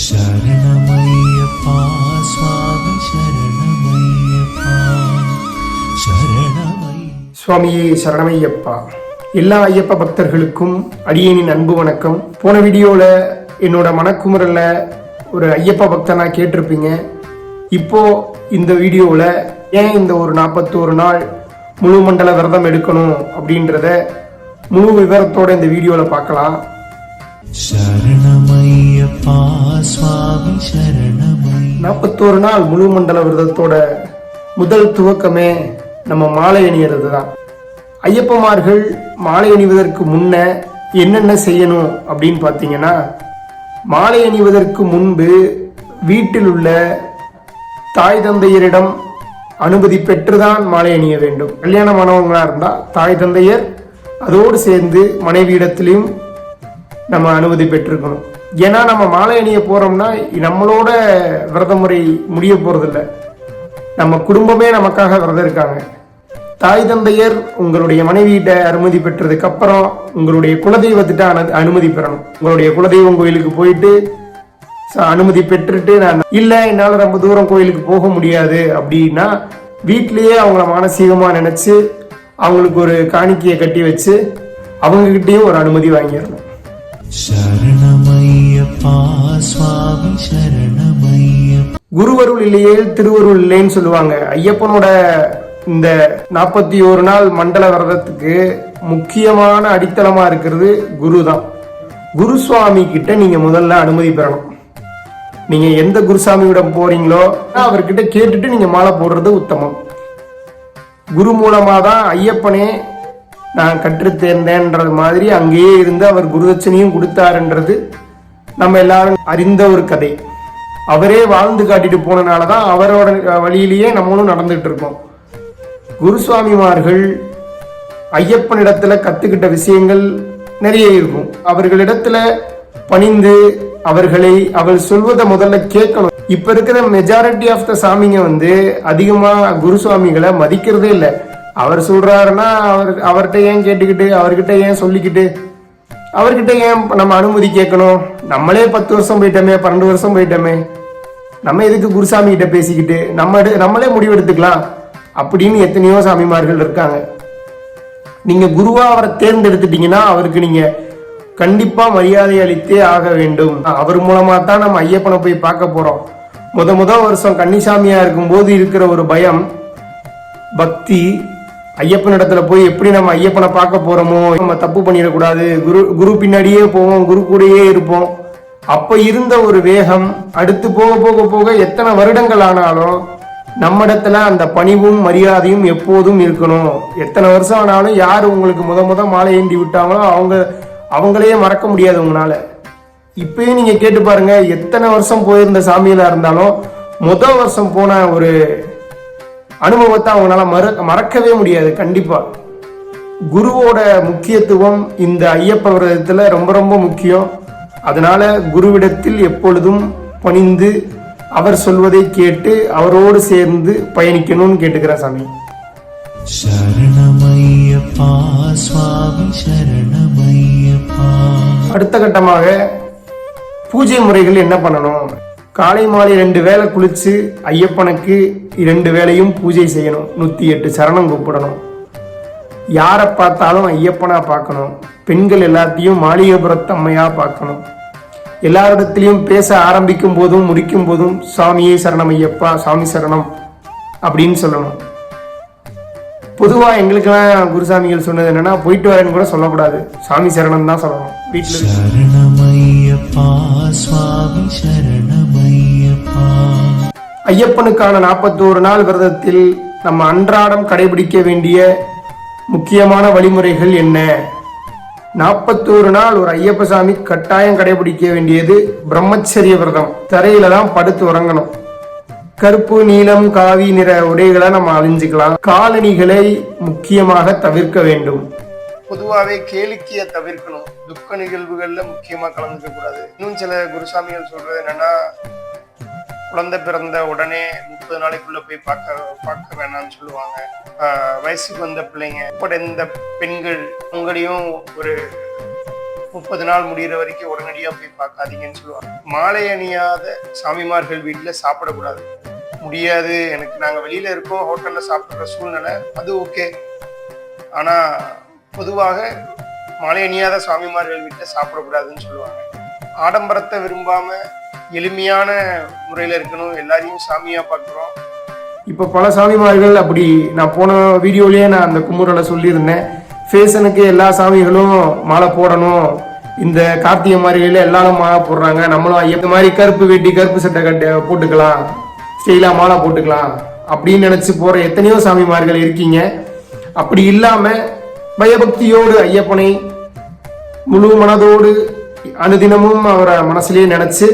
சுவாமி சரணமையப்பா சுவாமியே சரணமையப்பா எல்லா ஐயப்ப பக்தர்களுக்கும் அடியேனின் அன்பு வணக்கம் போன வீடியோவில் என்னோட மனக்குமுறையில் ஒரு ஐயப்ப பக்தனா கேட்டிருப்பீங்க இப்போ இந்த வீடியோவில் ஏன் இந்த ஒரு நாற்பத்தோரு நாள் முழு மண்டல விரதம் எடுக்கணும் அப்படின்றத முழு விவரத்தோட இந்த வீடியோவில் பார்க்கலாம் நாற்பத்தோரு நாள் முழு மண்டல விரதத்தோட முதல் துவக்கமே நம்ம மாலை அணியறது தான் ஐயப்பமார்கள் மாலை அணிவதற்கு முன்ன என்னென்ன செய்யணும் அப்படின்னு பார்த்தீங்கன்னா மாலை அணிவதற்கு முன்பு வீட்டில் உள்ள தாய் தந்தையரிடம் அனுமதி பெற்றுதான் மாலை அணிய வேண்டும். கல்யாணமானவங்களா இருந்தால் தாய் தந்தையர் அதோடு சேர்ந்து மனைவியிடத்திலையும் நம்ம அனுமதி பெற்றிருக்கணும். ஏன்னா நம்ம மாலை அணிய போகிறோம்னா நம்மளோட விரத முறை முடிய போகிறதில்ல நம்ம குடும்பமே நமக்காக விரதம் இருக்காங்க. தாய் தந்தையர் உங்களுடைய மனைவியிட்ட அனுமதி பெற்றதுக்கு அப்புறம் உங்களுடைய குலதெய்வத்திட்ட அனுமதி பெறணும். உங்களுடைய குலதெய்வம் கோயிலுக்கு போயிட்டு அனுமதி பெற்றுட்டு நான் இல்லை என்னால் ரொம்ப தூரம் கோயிலுக்கு போக முடியாது. அப்படின்னா வீட்லேயே அவங்கள மானசீகமாக நினச்சி அவங்களுக்கு ஒரு காணிக்கையை கட்டி வச்சு அவங்கக்கிட்டேயும் ஒரு அனுமதி வாங்கிடணும். குருவருள் இல்லையே திருவருள் இல்லைன்னு சொல்லுவாங்க. ஐயப்பனோட இந்த நாற்பத்தி ஒரு நாள் மண்டல விரதத்துக்கு முக்கியமான அடித்தளமா இருக்கிறது குரு தான் குரு சுவாமி கிட்ட நீங்க முதல்ல அனுமதி பெறணும். நீங்க எந்த குருசாமியிடம் போறீங்களோ அவர்கிட்ட கேட்டுட்டு நீங்க மாலை போடுறது உத்தமம். குரு மூலமா தான் ஐயப்பனே நான் கற்றுத் தேர்ந்தேன்றது மாதிரி அங்கேயே இருந்து அவர் குருதட்சணையும் கொடுத்தாருன்றது நம்ம எல்லாரும் அறிந்த ஒரு கதை. அவரே வாழ்ந்து காட்டிட்டு போனனால தான் அவரோட வழியிலேயே நம்மளும் நடந்துகிட்டு இருக்கோம். குருசுவாமிமார்கள் ஐயப்பனிடத்துல கத்துக்கிட்ட விஷயங்கள் நிறைய இருக்கும். அவர்களிடத்துல பணிந்து அவர்களை அவர் சொல்வதை முதல்ல கேட்கணும். இப்ப இருக்கிற மெஜாரிட்டி ஆஃப் த சாமிங்க வந்து அதிகமா குருசுவாமிகளை மதிக்கிறதே இல்லை. அவர் சொல்கிறாருன்னா அவர் அவர்கிட்ட ஏன் கேட்டுக்கிட்டு அவர்கிட்ட ஏன் சொல்லிக்கிட்டு? அவர்கிட்ட ஏன் நம்ம அனுமதி கேட்கணும்? நம்மளே பத்து வருஷம் போயிட்டோமே பன்னெண்டு வருஷம் போயிட்டோமே. நம்ம எதுக்கு குருசாமி கிட்ட பேசிக்கிட்டு? நம்ம எடு- நம்மளே முடிவெடுத்துக்கலாம். அப்படின்னு எத்தனையோ சாமிமார்கள் இருக்காங்க. நீங்கள் குருவாக அவரை தேர்ந்தெடுத்துட்டீங்கன்னா அவருக்கு நீங்கள் கண்டிப்பாக மரியாதை அளித்தே ஆக வேண்டும். அவர் மூலமாக தான் நம்ம ஐயப்பனை போய் பார்க்க போகிறோம் முத முத வருஷம் கன்னிசாமியாக இருக்கும்போது இருக்கிற ஒரு பயம் பக்தி ஐயப்பன் இடத்துல போய் எப்படி நம்ம ஐயப்பனை பார்க்க போறோமோ நம்ம தப்பு பண்ணிடக்கூடாது. குரு குரு பின்னாடியே போவோம் குரு கூடயே இருப்போம். அப்ப இருந்த ஒரு வேகம் அடுத்து போக போக போக எத்தனை வருடங்கள் ஆனாலும் நம்ம இடத்துல அந்த பணிவும் மரியாதையும் எப்போதும் இருக்கணும். எத்தனை வருஷம் ஆனாலும் யார் உங்களுக்கு முத முத மாலை ஏந்தி விட்டாங்களோ அவங்க அவங்களையே மறக்க முடியாது உங்களால. இப்பயும் நீங்க கேட்டு பாருங்க எத்தனை வருஷம் போயிருந்த சாமியில இருந்தாலும் முதல் வருஷம் போன ஒரு அனுபவத்தை அவங்களால மற மறக்கவே முடியாது கண்டிப்பாக குருவோட முக்கியத்துவம் இந்த ஐயப்ப விரதத்தில் ரொம்ப ரொம்ப முக்கியம். அதனால குருவிடத்தில் எப்பொழுதும் பணிந்து அவர் சொல்வதை கேட்டு அவரோடு சேர்ந்து பயணிக்கணும்னு கேட்டுக்கிறார் சாமி. அடுத்த கட்டமாக பூஜை முறைகள் என்ன பண்ணணும்? காலை மாலை ரெண்டு வேளை குளிச்சு ஐயப்பனுக்கு இரண்டு வேலையும் பூஜை செய்யணும். நூத்தி எட்டு சரணம் கூப்பிடணும். யாரை பார்த்தாலும் ஐயப்பனா பார்க்கணும். பெண்கள் எல்லாத்தையும் மாளிகைபுரத்தம்மையா பார்க்கணும். எல்லாரிடத்திலையும் பேச ஆரம்பிக்கும் போதும் முடிக்கும் போதும் சாமியே சரணம் ஐயப்பா சாமி சரணம் அப்படின்னு சொல்லணும். பொதுவாக எங்களுக்கெல்லாம் குருசாமிகள் சொன்னது என்னன்னா போயிட்டு வரேன்னு கூட சொல்லக்கூடாது. சாமி சரணம் தான் சொல்லணும் வீட்டில் ஐயப்பனுக்கான நாற்பத்தோரு நாள் விரதத்தில் நம்ம அன்றாடம் கடைபிடிக்க வேண்டிய முக்கியமான வழிமுறைகள் என்ன? நாற்பத்தோரு நாள் ஒரு ஐயப்ப சாமி கட்டாயம் கடைபிடிக்க வேண்டியது பிரம்மச்சரிய விரதம். தரையில தான் படுத்து உறங்கணும். கருப்பு நீலம் காவி நிற உடைகளை நம்ம அழிஞ்சுக்கலாம் காலணிகளை முக்கியமாக தவிர்க்க வேண்டும். பொதுவாகவே கேளிக்கையை தவிர்க்கணும். துக்க நிகழ்வுகளில் முக்கியமாக கலந்துக்க கூடாது. இன்னும் சில குருசாமிகள் சொல்றது என்னன்னா குழந்தை பிறந்த உடனே முப்பது நாளைக்குள்ள போய் பார்க்க பார்க்க வேணாம்னு சொல்லுவாங்க. வயசுக்கு வந்த பிள்ளைங்க உட்பட இந்த பெண்கள் உங்களையும் ஒரு முப்பது நாள் முடிகிற வரைக்கும் உடனடியாக போய் பார்க்காதீங்கன்னு சொல்லுவாங்க. மாலை அணியாத சாமிமார்கள் வீட்டில் சாப்பிடக்கூடாது. முடியாது. எனக்கு நாங்கள் வெளியில் இருக்கோம் ஹோட்டலில் சாப்பிட்ற சூழ்நிலை அது ஓகே ஆனால் பொதுவாக மாலை அணியாத சுவாமிமார்கள் வீட்டில் சாப்பிடக்கூடாதுன்னு சொல்லுவாங்க. ஆடம்பரத்தை விரும்பாம எளிமையான முறையில் இருக்கணும். எல்லாரையும் சாமியாக பார்க்குறோம். இப்போ பல சாமிமார்கள் அப்படி நான் போன வீடியோலேயே நான் அந்த குமுறலை சொல்லியிருந்தேன். ஃபேஷனுக்கு எல்லா சாமிகளும் மாலை போடணும். இந்த கார்த்திகை மாதிரில எல்லாரும் மாலை போடுறாங்க. நம்மளும் ஐயா மாதிரி கருப்பு வெட்டி கருப்பு சட்டை கட்ட போட்டுக்கலாம். ஸ்டெயிலாக மாலை போட்டுக்கலாம். அப்படின்னு நினச்சி போகிற எத்தனையோ சாமிமார்கள் இருக்கீங்க. அப்படி இல்லாமல் பயபக்தியோடு ஐயப்பனை முழு மனதோடு அனுதினமும் அவரை மனசுலயே நினைச்சு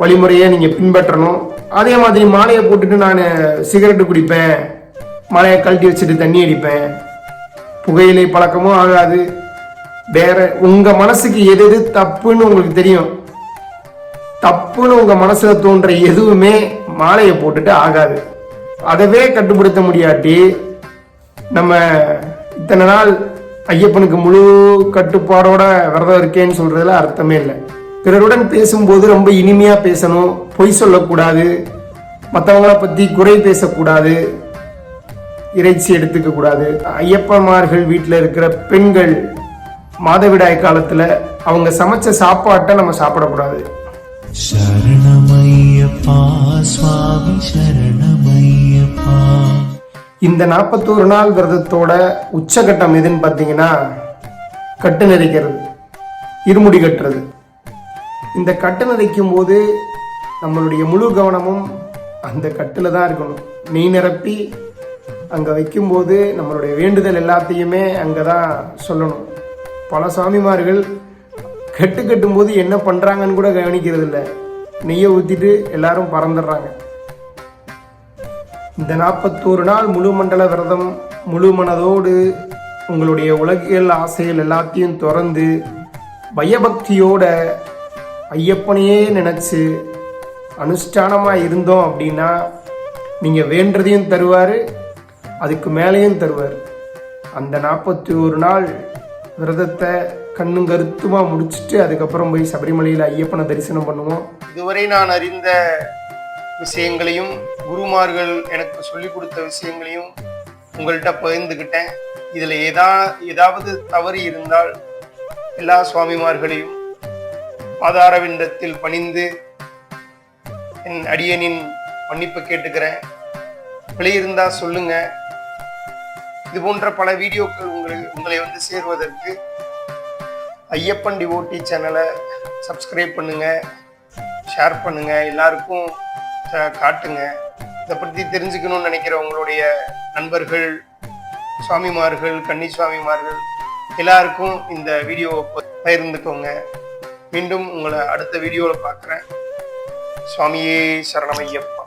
வழிமுறையை நீங்க பின்பற்றணும். அதே மாதிரி மாலையை போட்டுட்டு நான் சிகரெட்டு குடிப்பேன். மலையை கழட்டி வச்சுட்டு தண்ணி அடிப்பேன். புகையிலை பழக்கமும் ஆகாது. வேற உங்க மனசுக்கு எது எது தப்புன்னு உங்களுக்கு தெரியும். தப்புன்னு உங்க மனசுல தோன்ற எதுவுமே மாலையை போட்டுட்டு ஆகாது. அதவே கட்டுப்படுத்த முடியாட்டி நம்ம இத்தனை நாள் ஐயப்பனுக்கு முழு கட்டுப்பாடோட விரதம் இருக்கேன்னு சொல்றதுல அர்த்தமே இல்லை. பிறருடன் பேசும்போது ரொம்ப இனிமையா பேசணும் பொய் சொல்லக்கூடாது மற்றவங்கள பத்தி குறை பேசக்கூடாது இறைச்சி எடுத்துக்க கூடாது ஐயப்பமார்கள் வீட்டில் இருக்கிற பெண்கள் மாதவிடாய் காலத்துல அவங்க சமைச்ச சாப்பாட்டை நம்ம சாப்பிடக்கூடாது. சரணமையப்பா சுவாமி சரணமையப்பா. இந்த நாற்பத்தோரு நாள் விரதத்தோட உச்சகட்டம் எதுன்னு பார்த்தீங்கன்னா கட்டு நிறைக்கிறது இருமுடி கட்டுறது. இந்த கட்டு நிறைக்கும் போது நம்மளுடைய முழு கவனமும் அந்த கட்டில் தான் இருக்கணும். நெய் நிரப்பி அங்கே வைக்கும்போது நம்மளுடைய வேண்டுதல் எல்லாத்தையுமே அங்கே தான் சொல்லணும். பல சாமிமார்கள் கட்டு கட்டும்போது என்ன பண்ணுறாங்கன்னு கூட கவனிக்கிறது இல்லை நெய்யை ஊற்றிட்டு எல்லாரும் பறந்துடுறாங்க. இந்த நாற்பத்தோரு நாள் முழு மண்டல விரதம் முழு மனதோடு உங்களுடைய உலகியல் ஆசைகள் எல்லாத்தையும் திறந்து பயபக்தியோட ஐயப்பனையே நினச்சி அனுஷ்டானமாக இருந்தோம் அப்படின்னா நீங்கள் வேண்டதையும் தருவார் அதுக்கு மேலேயும் தருவார். அந்த நாற்பத்தி ஒரு நாள் விரதத்தை கண்ணும் கருத்துமாக முடிச்சுட்டு அதுக்கப்புறம் போய் சபரிமலையில் ஐயப்பனை தரிசனம் பண்ணுவோம். இதுவரை நான் அறிந்த விஷயங்களையும் குருமார்கள் எனக்கு சொல்லிக் கொடுத்த விஷயங்களையும் உங்கள்கிட்ட பகிர்ந்துக்கிட்டேன் இதில் ஏதா ஏதாவது தவறு இருந்தால் எல்லா சுவாமிமார்களையும் பாதாரவிந்தத்தில் பணிந்து என் அடியனின் மன்னிப்பு கேட்டுக்கிறேன். பிழை இருந்தால் சொல்லுங்க. இது போன்ற பல வீடியோக்கள் உங்களை உங்களை வந்து சேருவதற்கு ஐயப்பன் டிவோட்டி சேனலை சப்ஸ்கிரைப் பண்ணுங்க ஷேர் பண்ணுங்க. எல்லாருக்கும் காட்டுங்க. இதை பற்றி தெரிஞ்சுக்கணும்னு நினைக்கிற உங்களுடைய நண்பர்கள் சுவாமிமார்கள் கன்னி சுவாமிமார்கள் எல்லாருக்கும் இந்த வீடியோவை பகிர்ந்துக்கோங்க. மீண்டும் உங்களை அடுத்த வீடியோவில் பார்க்குறேன். சுவாமியே சரணமையப்பா.